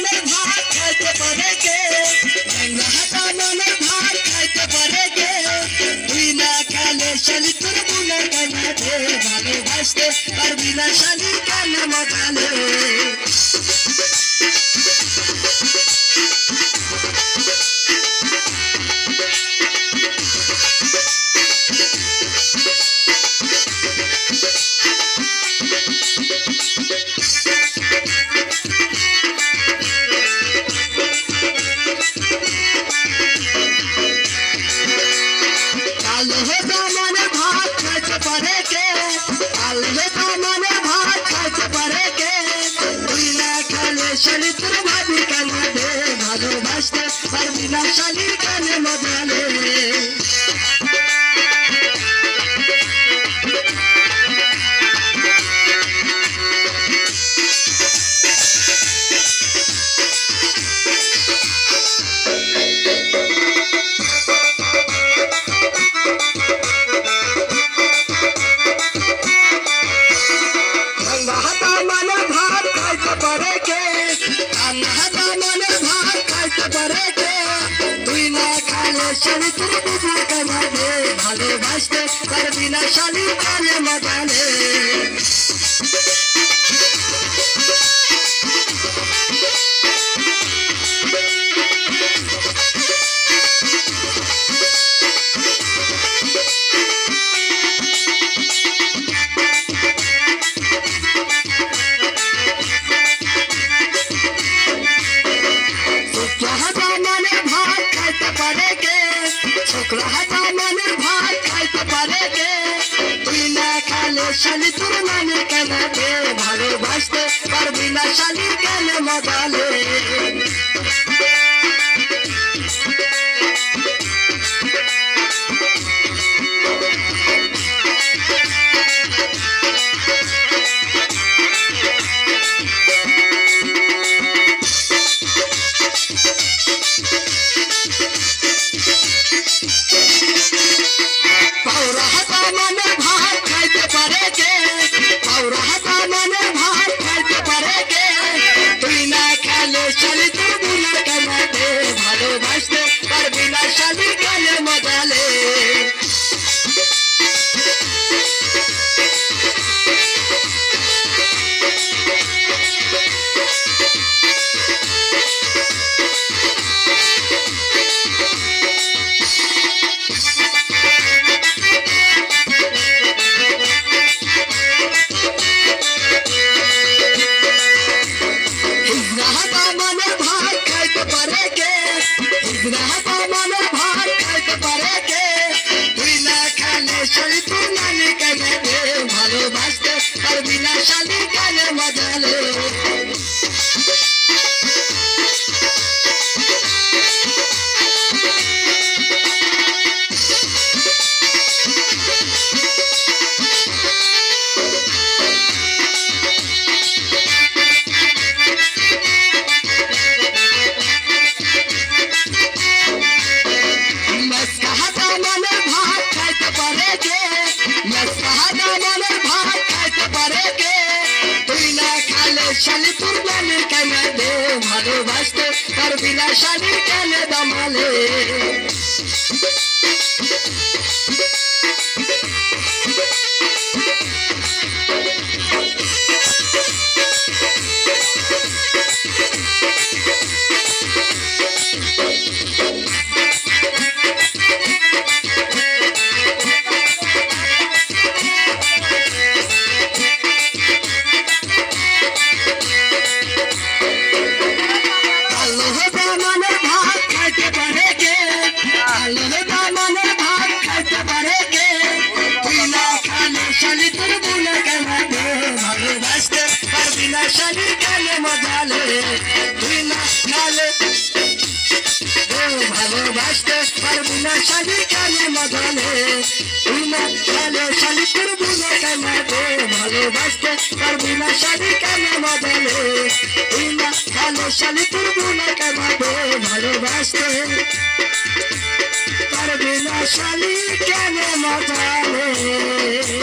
মনের ভাত খাইতে পারে কে? ল্যাংড়া হাতা মনের ভাত খাইতে পারে কে? তুই না খেলে শালি তোর বুনা কানাতে ভালোবাসতে পারবি না শালি কেন মজালে শালি তোর ভাবি কানাতে ভালোবাসতে পারবি না শালি কেন মজালে। মানে খাইতে পারে কে হাতা মানে ভাত খাইতে পারে কে তুই না খালে শালি তুই বুঝু কামাবে ভালোবাসতে পারবি না শালি কানে মজালে কে ছোকরা হাতা মানে ভাত খাইতে পারে কে? তুই না খালে শালি তোর মানে কেন দে ভালোবাসতে পারবি না শালি, কেন মজালে হিজড়াহাতা পারে কে তুই না খালে শালি তোর মানে কেন দে। ভালোবাসতে পারবি না শালি কেন পারবি না শালি কেন মজালে তুই না ও ভালোবাসতে পারবি না শালি কেন মজালে তুই না খালে শালি তোর বুনা কেন দে ভালোবাসতে পারবি না শালি কেন মজালে তুই না খালে শালি তোর বুনা কেন দে ভালোবাসতে পারবি না শালি কেন মজালে